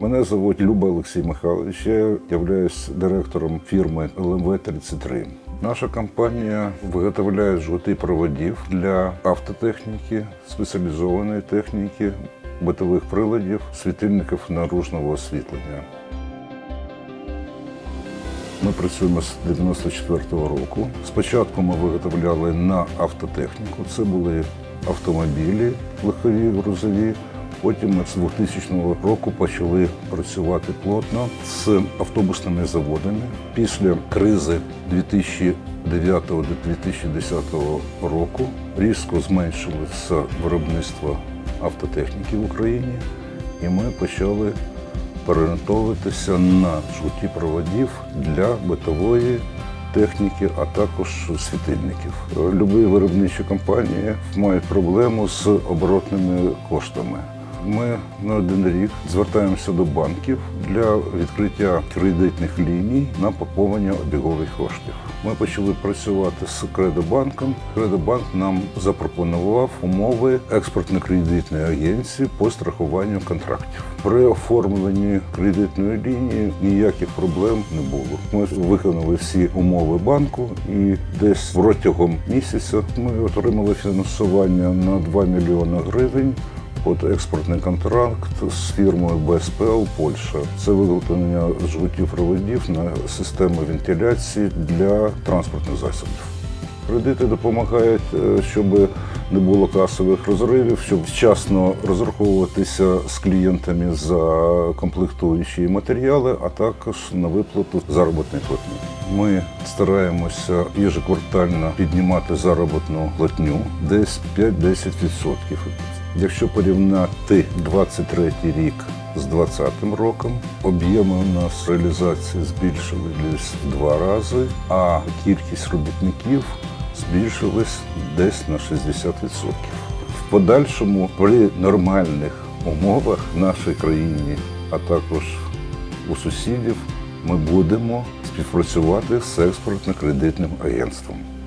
Мене звуть Люба Олексій Михайлович. Я являюсь директором фірми ЛМВ 33 Наша компанія виготовляє жгути проводів для автотехніки, спеціалізованої техніки, битових приладів, світильників наружного освітлення. Ми працюємо з 94-го року. Спочатку ми виготовляли на автотехніку. Це були автомобілі легкові, грузові. Потім ми з 2000 року почали працювати плотно з автобусними заводами. Після кризи 2009-2010 року різко зменшилося виробництво автотехніки в Україні, і ми почали переорієнтовуватися на жгуті проводів для битової техніки, а також світильників. Любі виробничі компанії мають проблему з оборотними коштами. Ми на один рік звертаємося до банків для відкриття кредитних ліній на поповнення обігових коштів. Ми почали працювати з Кредобанком. Кредобанк нам запропонував умови експортно-кредитної агенції по страхуванню контрактів. При оформленні кредитної лінії ніяких проблем не було. Ми виконали всі умови банку, і десь протягом місяця ми отримали фінансування на 2 мільйони гривень. От експортний контракт з фірмою БСПЛ Польща. Це виготовлення жгутів проводів на систему вентиляції для транспортних засобів. Кредити допомагають, е, щоб не було касових розривів, щоб вчасно розраховуватися з клієнтами за комплектуючі матеріали, а також на виплату заробітної платні. Ми стараємося ежеквартально піднімати заробітну платню десь 5-10%. Якщо порівняти 23 рік з 2020 роком, об'єми у нас реалізації збільшили десь в два рази, а кількість робітників збільшилась десь на 60%. В подальшому при нормальних умовах в нашій країні, а також у сусідів, ми будемо співпрацювати з експортно-кредитним агентством.